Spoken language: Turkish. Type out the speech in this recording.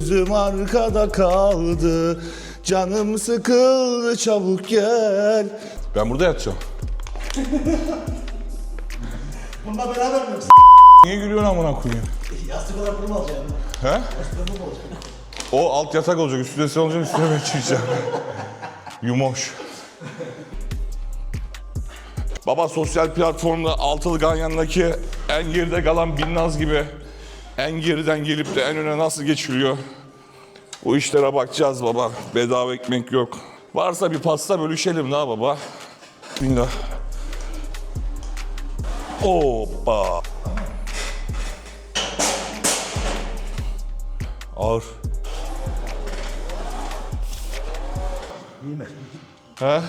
Gözüm arkada kaldı Canım sıkıldı çabuk gel Ben burada yatacağım Bununla beraber mi yoksa? Niye gülüyorsun amına koyayım? Yastık olarak bunu mu alacaksın? He? Yastık bunu mu alacaksın? O alt yatak olacak üstüne sen olacaksın üstüne ben çıkacağım Yumoş Baba sosyal platformda altılı ganyanındaki en geride kalan Binnaz gibi en geriden gelip de en öne nasıl geçiliyor? Bu işlere bakacağız baba. Bedava ekmek yok. Varsa bir pasta bölüşelim la baba. Bismillah. Hoppa. Ağır. İyi mi? He?